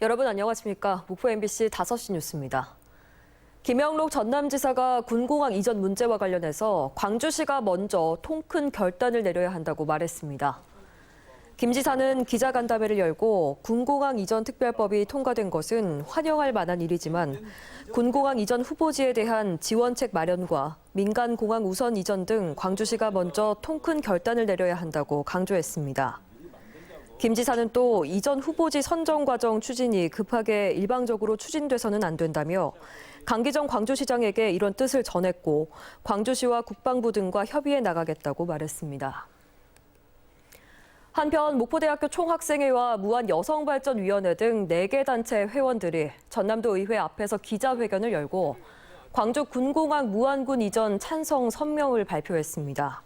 여러분 안녕하십니까? 목포 MBC 5시 뉴스입니다. 김영록 전남지사가 군공항 이전 문제와 관련해서 광주시가 먼저 통 큰 결단을 내려야 한다고 말했습니다. 김 지사는 기자간담회를 열고 군공항 이전 특별법이 통과된 것은 환영할 만한 일이지만 군공항 이전 후보지에 대한 지원책 마련과 민간 공항 우선 이전 등 광주시가 먼저 통큰 결단을 내려야 한다고 강조했습니다. 김 지사는 또 이전 후보지 선정 과정 추진이 급하게 일방적으로 추진돼서는 안 된다며 강기정 광주시장에게 이런 뜻을 전했고 광주시와 국방부 등과 협의해 나가겠다고 말했습니다. 한편 목포대학교 총학생회와 무한여성발전위원회 등 4개 단체 회원들이 전남도 의회 앞에서 기자회견을 열고 광주 군공항 무안군 이전 찬성 선명을 발표했습니다.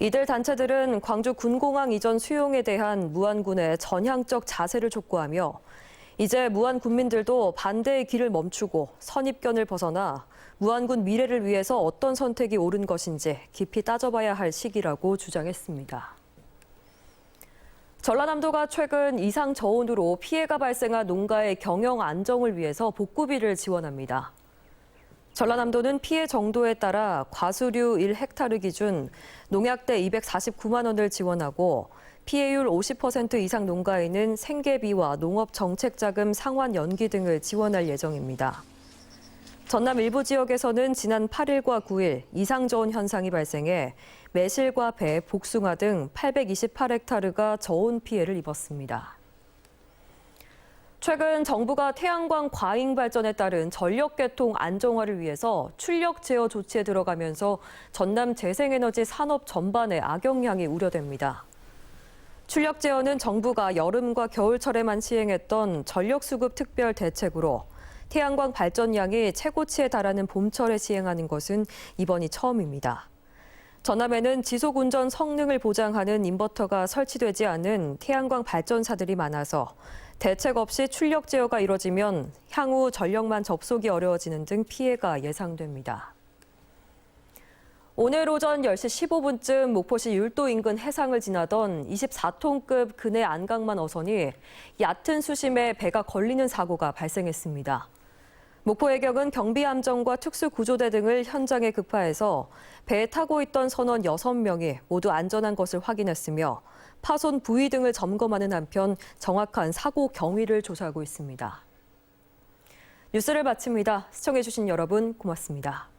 이들 단체들은 광주 군공항 이전 수용에 대한 무안군의 전향적 자세를 촉구하며 이제 무안 군민들도 반대의 길을 멈추고 선입견을 벗어나 무안군 미래를 위해서 어떤 선택이 옳은 것인지 깊이 따져봐야 할 시기라고 주장했습니다. 전라남도가 최근 이상 저온으로 피해가 발생한 농가의 경영 안정을 위해서 복구비를 지원합니다. 전라남도는 피해 정도에 따라 과수류 1헥타르 기준 농약대 249만 원을 지원하고 피해율 50% 이상 농가에는 생계비와 농업 정책 자금 상환 연기 등을 지원할 예정입니다. 전남 일부 지역에서는 지난 8일과 9일 이상 저온 현상이 발생해 매실과 배, 복숭아 등 828헥타르가 저온 피해를 입었습니다. 최근 정부가 태양광 과잉 발전에 따른 전력 개통 안정화를 위해서 출력 제어 조치에 들어가면서 전남 재생에너지 산업 전반에 악영향이 우려됩니다. 출력 제어는 정부가 여름과 겨울철에만 시행했던 전력 수급 특별 대책으로 태양광 발전량이 최고치에 달하는 봄철에 시행하는 것은 이번이 처음입니다. 전남에는 지속 운전 성능을 보장하는 인버터가 설치되지 않은 태양광 발전사들이 많아서 대책 없이 출력 제어가 이뤄지면 향후 전력만 접속이 어려워지는 등 피해가 예상됩니다. 오늘 오전 10시 15분쯤 목포시 율도 인근 해상을 지나던 24톤급 근해 안강만 어선이 얕은 수심에 배가 걸리는 사고가 발생했습니다. 목포 해경은 경비함정과 특수구조대 등을 현장에 급파해서 배에 타고 있던 선원 6명이 모두 안전한 것을 확인했으며 파손 부위 등을 점검하는 한편 정확한 사고 경위를 조사하고 있습니다. 뉴스를 마칩니다. 시청해주신 여러분 고맙습니다.